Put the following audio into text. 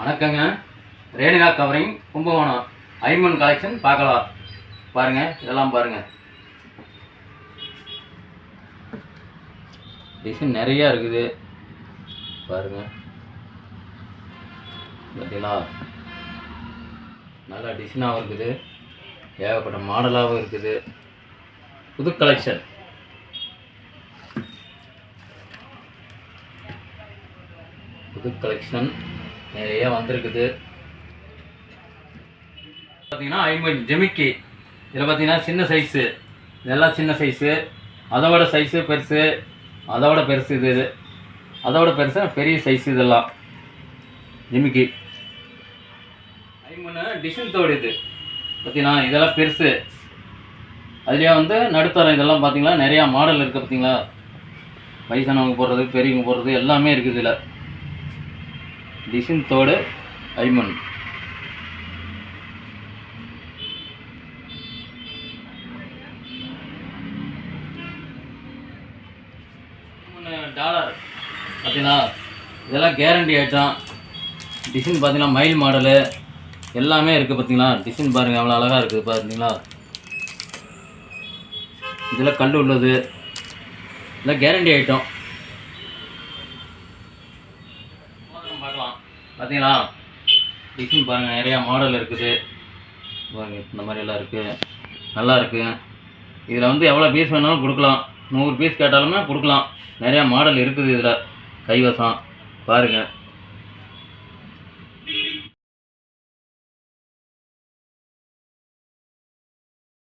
வணக்கங்க. ரேணுகா கவரிங் கும்பகோணம் ஐமன் கலெக்ஷன் பார்க்கலாம் பாருங்க இதெல்லாம் பாருங்க. டிசைன் நிறையா இருக்குது. பாருங்க. பார்த்தீங்களா நல்லா டிசைனாகவும் இருக்குது. ஏகப்பட்ட மாடலாகவும் இருக்குது. புது கலெக்ஷன் புது கலெக்ஷன் நிறைய வந்திருக்குது. பார்த்தீங்கன்னா ஐம்பது ஜெமிக்கி இதில் பார்த்தீங்கன்னா சின்ன சைஸு இதெல்லாம் சின்ன சைஸு அதோட சைஸு பெருசு. அதோட பெருசு இது. இது அதோட பெருசு பெரிய சைஸ் இதெல்லாம். ஜிமிக்கி ஐம்பொன்று டிசைன் தோடு இது. பார்த்தீங்கன்னா இதெல்லாம் பெருசு. அதுலேயே வந்து நடுத்தரம் இதெல்லாம் பார்த்தீங்களா நிறையா மாடல் இருக்குது பார்த்தீங்களா வயசானவங்க போடுறது பெரியவங்க போடுறது எல்லாமே இருக்குது இதில். டிசைன் தோடு ஐமன். டாலர் பார்த்தீங்கன்னா இதெல்லாம் கேரண்டி ஐட்டம் டிசைன் பார்த்தீங்கன்னா மயில் மாடலு எல்லாமே இருக்குது பார்த்தீங்களா? டிசைன் பாருங்கள் அவ்வளோ அழகாக இருக்குது பார்த்தீங்களா? இதில் கல் உள்ளது. இதெல்லாம் கேரண்டி ஐட்டம் மோதிரம் பார்க்கலாம் பார்த்தீங்களா டிசைன் பாருங்கள் நிறையா மாடல் இருக்குது. பாருங்கள் இந்த மாதிரியெல்லாம் இருக்குது நல்லா இருக்குது இதில் வந்து எவ்வளோ பீஸ் வேணாலும் கொடுக்கலாம். நூறு பீஸ் கேட்டாலுமே கொடுக்கலாம். நிறையா மாடல் இருக்குது இதில். கைவசம். பாருங்கள்